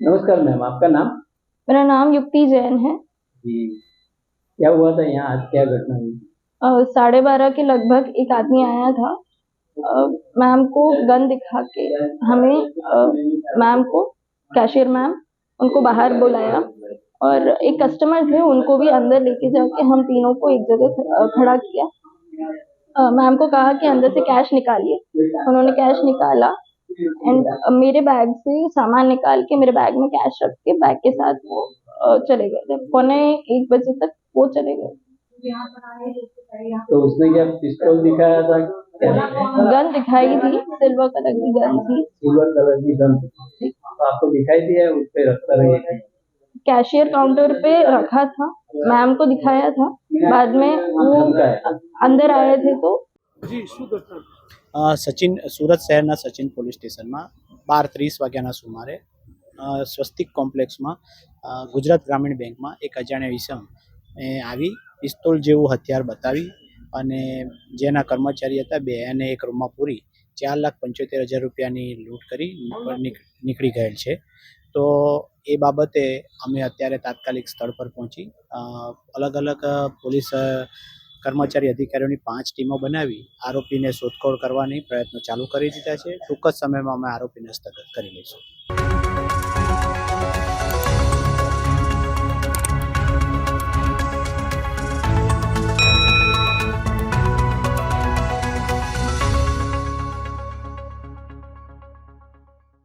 नमस्कार मैम आपका नाम? मेरा नाम युक्ति जैन है। जी। क्या हुआ था यहाँ? आज क्या घटना हुई? साढ़े बारह के लगभग एक आदमी आया था। मैम को गन दिखा के हमें मैम को कैशियर मैम उनको बाहर बुलाया और एक कस्टमर थे उनको भी अंदर लेके जाके हम तीनों को एक जगह खड़ा किया। मैम को कहा कि अंदर से कैश निकालिए। उन्होंने कैश निकाला एंड मेरे बैग से सामान निकाल के मेरे बैग में कैश रख के बैग के साथ वो चले गए। थे पौने एक बजे तक वो चले गए। तो उसने क्या पिस्तौल दिखाया था? गन दिखाई थी सिल्वर कलर की गन थी। सिल्वर कलर की गन तो आपको दिखाई दिया उस पे रखता रहिए कैशियर काउंटर पे रखा था मैम को दिखाया था। बाद में वो अंदर आए थे तो અ, સચિન, સુરત શહેરના સચિન પોલીસ સ્ટેશનમાં બાર ત્રીસ વાગ્યાના સુમારે સ્વસ્તિક કોમ્પ્લેક્સમાં ગુજરાત ગ્રામીણ બેંકમાં એક અજાણ્યા વિષમ આવી પિસ્તોલ જેવું હથિયાર બતાવી અને જેના કર્મચારી હતા બે એને એક રૂમમાં પૂરી ચાર લાખ પંચોતેર હજાર રૂપિયાની લૂંટ કરી નીકળી ગયેલ છે. તો એ બાબતે અમે અત્યારે તાત્કાલિક સ્થળ પર પહોંચી અલગ અલગ પોલીસ કર્મચારી અધિકારીઓની પાંચ ટીમો બનાવી આરોપીને શોધખોળ કરવાની પ્રયત્નો ચાલુ કરી દીધા છે. ટૂંક જ સમયમાં અમે આરોપીને હસ્તગત કરી લઈશું.